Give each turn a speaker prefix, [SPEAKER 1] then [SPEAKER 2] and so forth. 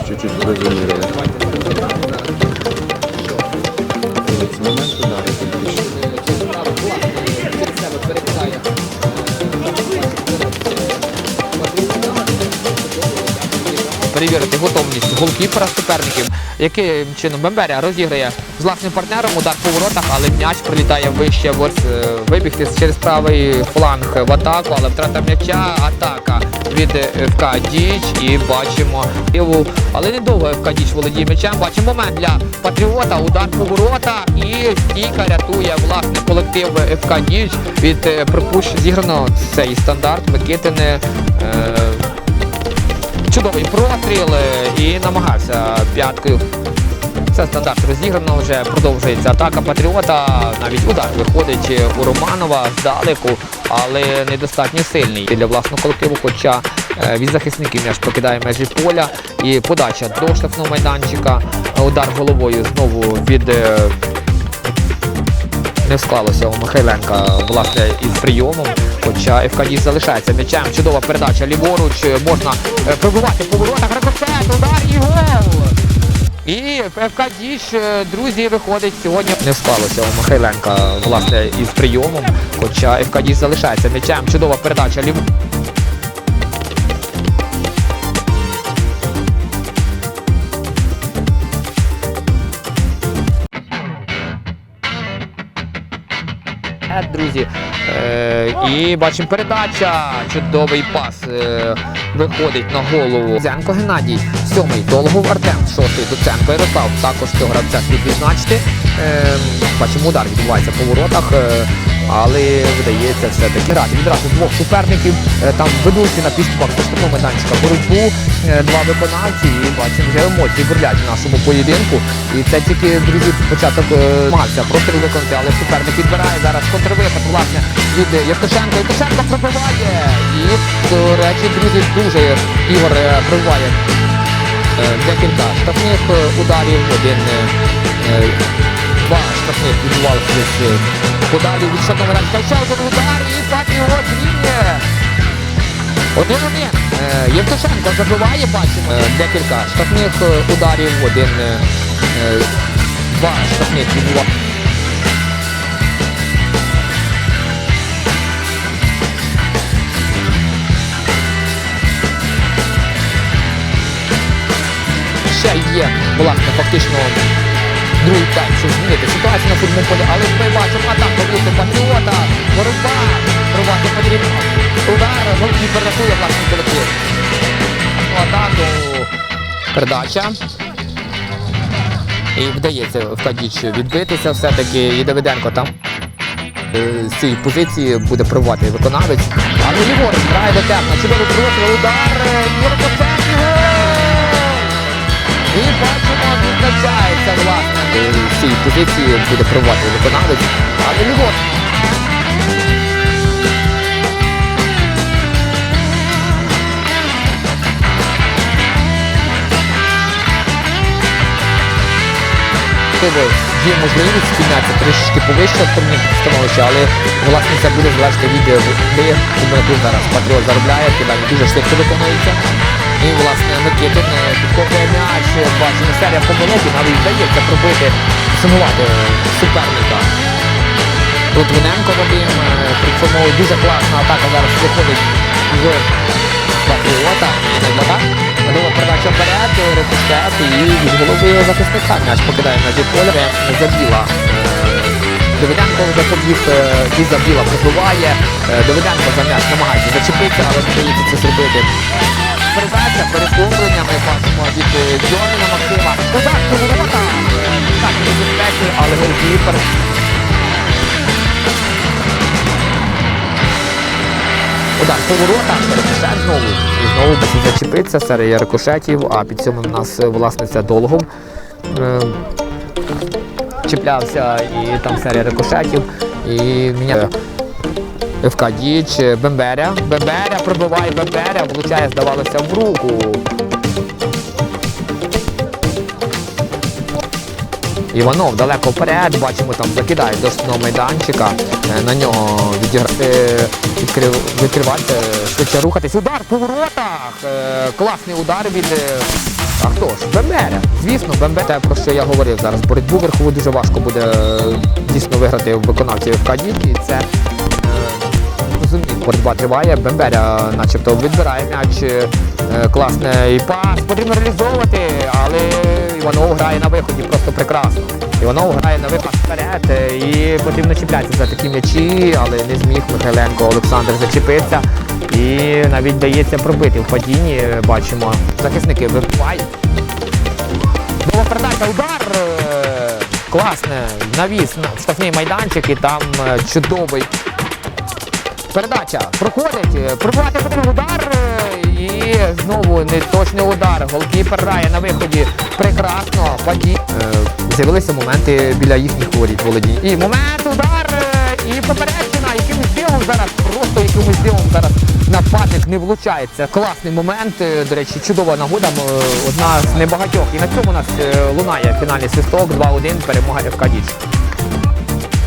[SPEAKER 1] теж чуть-чуть призумірили. З.
[SPEAKER 2] перевірити готовність голкіпера суперників, яким чином Бемберя розіграє з власним партнером удар по воротах, але м'яч прилітає вище. От е, вибігти через правий фланг в атаку, але втрата м'яча, атака від е, ФК Діч і бачимо Іву. Але недовго ФК Діч володіє м'ячем. Бачимо момент для Патріота, удар по ворота і стійка рятує власне колектив ФК Діч від е, пропущення зіграно цей стандарт Микитини. Е, Чудовий простріл е, і намагався п'яткою. Це стандарт розіграно вже продовжується атака Патріота. Навіть удар виходить е, у Романова здалеку, але недостатньо сильний для власного колективу. Хоча е, від захисників м'яч покидає межі поля і подача до штрафного майданчика. Удар головою знову від. не склалося у Михайленка власне із прийомом. Хоча ФК залишається м'ячем. Чудова передача ліворуч. Можна пробувати поворота по воротах. Ракоцет, удар і гол! І ФК е, друзі, виходить сьогодні. Не склалося у Михайленка власне із прийомом. Хоча ФК залишається м'ячем. Чудова передача ліворуч. Е, Друзі, е, і бачимо передача. Чудовий пас е, виходить на голову. Зенко Геннадій, сьомий Долгов Артем, шостий Доценко Ярослав. Також цього гравця слід відзначити. Е, бачимо, удар відбувається по воротах, е, але вдається все-таки грати. Відразу двох суперників. Е, там ведучі на підступах штрафного майданчика боротьбу. Е, два виконавці і бачимо вже емоції бурлять в нашому поєдинку. І це тільки, друзі, початок е, намагався простріл виконати, але суперник відбирає зараз контрвипад, власне, від Євтушенко. Євтушенко пробиває. І, до речі, друзі, дуже Ігор пробиває декілька штрафних ударів. Один два штрафних відбувалися десь ударів від. Ще один удар і Патріот зрівнює. Один-один. Е, Євтушенко забиває, бачимо декілька штрафних ударів, один, два штрафних відбуває. Ще є, власне, фактично другий тайм, щоб змінити ситуацію на футбольному полі, але ми бачимо атаку бути патріота, боротьба, провати потрібно. Удар, голкіпер рятує власний колектив. Атаку, передача. І вдається в Кадіч відбитися все-таки. І Давиденко там е, з цієї позиції буде проводити виконавець. Але ліворуч грає до темно. Чудовий простріл, удар, е, Єркоценко, гол! І бачимо, відзначається власне. Е, З цієї позиції буде проводити виконавець. Але ліворуч. Можливо, є можливість піднятися трішки повище становища, але власне це буде залежати від гри, тому як зараз Патріот заробляє, кидання дуже швидко виконується. І власне Микитин е, підкопує м'яч, е, бачимо серія помилок, і навіть вдається пробити, сумувати суперника. Литвиненко Вадим е, причому дуже класна атака зараз виходить з Патріота. Так, Надова передача вперед, рикошет і від голови захисника. М'яч покидає на поля, не забіла. Давиденко вже побіг, і забіла пробиває. Давиденко за м'яч намагається зачепитися, але не вдається це зробити. Передача, перехоплення, ми бачимо від е, Дьоніна Максима. Удар по ворота! Так, небезпеки, але голкіпер Удар по воротах, знову. І знову без зачепиться, серія рикошетів, а під цьому в нас е, власниця долгом. Е, чіплявся і там серія рикошетів. І міняє ФК Діч, Бемберя. Бемберя пробиває Бемберя, влучає, здавалося, в руку. Іванов далеко вперед, бачимо, там закидає до штрафного майданчика. Е, На нього відіграти, відкрив, відкривати, швидше рухатись. Удар по воротах! Е, Класний удар від е, А хто ж? Бемберя. Звісно, Бембе, те, про що я говорив зараз. Боротьбу верхову дуже важко буде е, дійсно виграти в виконавців ФК «Дік», і це е, боротьба триває. Бемберя начебто відбирає м'яч. е, Класний пас. Потрібно реалізовувати, але Іванов грає на виході просто прекрасно. Іванов грає на випад вперед е, і потрібно чіплятися за такі м'ячі, але не зміг Михайленко Олександр зачепитися. І навіть дається пробити в падінні. Бачимо, захисники вибивають. Нова передача, удар! е, Класне, навіс на штрафний майданчик і там чудовий. Передача проходить, пробувати потрібен удар е, і знову не точний удар. Голкіпер грає на виході прекрасно. Паді. Е, З'явилися моменти біля їхніх воріт володінь. І момент, удар е, і попереджена. Якимось дивом зараз, просто якимось дивом зараз нападник не влучається. Класний момент. До речі, чудова нагода. Одна з небагатьох. І на цьому у нас лунає фінальний свисток 2-1 перемога ФК Діч.